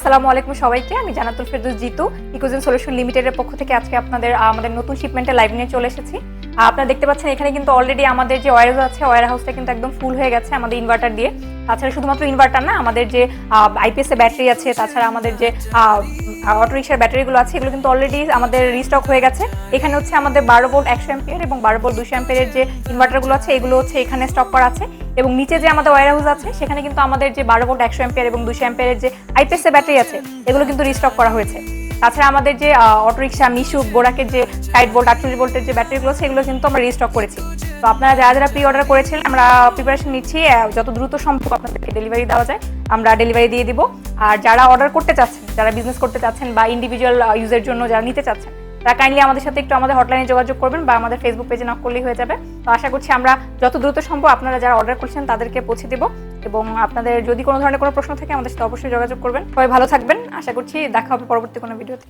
আসসালামু আলাইকুম সবাইকে, আমি জানাতুল ফেরদৌস জিতু, ইকোজেন সলিউশন লিমিটেডের পক্ষ থেকে আজকে আপনাদের আমাদের নতুন শিপমেন্টে লাইভ নিয়ে চলে এসেছি। আপনারা দেখতে পাচ্ছেন এখানে কিন্তু অলরেডি আমাদের যে ওয়ার হাউস আছে ওয়ার হাউসটা কিন্তু একদম ফুল হয়ে গেছে আমাদের ইনভার্টার দিয়ে। তাছাড়া শুধুমাত্র ইনভার্টার না, আমাদের যে আইপিএস এর ব্যাটারি আছে, তাছাড়া আমাদের যে অটো রিক্সার ব্যাটারিগুলো আছে, এগুলো কিন্তু অলরেডি আমাদের রিস্টক হয়ে গেছে। এখানে হচ্ছে আমাদের বারো ভোল্ট একশো অ্যাম্পিয়ার এবং বারো ভোল্ট দুশো অ্যাম্পিয়ারের যে ইনভার্টারগুলো আছে, এগুলো হচ্ছে এখানে স্টক করা আছে। এবং নিচে যে আমাদের ওয়ার হাউস আছে, সেখানে কিন্তু আমাদের যে বারো ভোল্ট একশো অ্যাম্পিয়ার এবং দুশো অ্যাম্পিয়ারের যে আইপিএস ব্যাটারি আছে, এগুলো কিন্তু রিস্টক করা হয়েছে। তাছাড়া আমাদের যে অটোরিক্সা মিশুক বোরাকের যে ষাট ভোল্ট আটচল্লিশ ভোল্টের যে ব্যাটারিগুলো এগুলো কিন্তু আমরা রিস্টক করেছি। তো আপনারা যারা যারা প্রি অর্ডার করেছিলেন আমরা প্রিপারেশন নিচ্ছি যত দ্রুত সম্ভব আপনাদেরকে ডেলিভারি দেওয়া যায়, আমরা ডেলিভারি দিয়ে দিব। আর যারা অর্ডার করতে চাচ্ছেন, যারা বিজনেস করতে চাচ্ছেন বা ইন্ডিভিজুয়াল ইউজের জন্য যারা নিতে চাচ্ছেন তারা কাইন্ডলি আমাদের সাথে একটু আমাদের হটলাইনে যোগাযোগ করবেন বা আমাদের ফেসবুক পেজে নক করলেই হয়ে যাবে। তো আশা করছি আমরা যত দ্রুত সম্ভব আপনারা যারা অর্ডার করছেন তাদেরকে পৌঁছে দেবো এবং আপনাদের যদি কোনো ধরনের কোনো প্রশ্ন থাকে আমাদের সাথে অবশ্যই যোগাযোগ করবেন। সবাই ভালো থাকবেন। আশা করছি দেখা হবে পরবর্তী কোনো ভিডিওতে।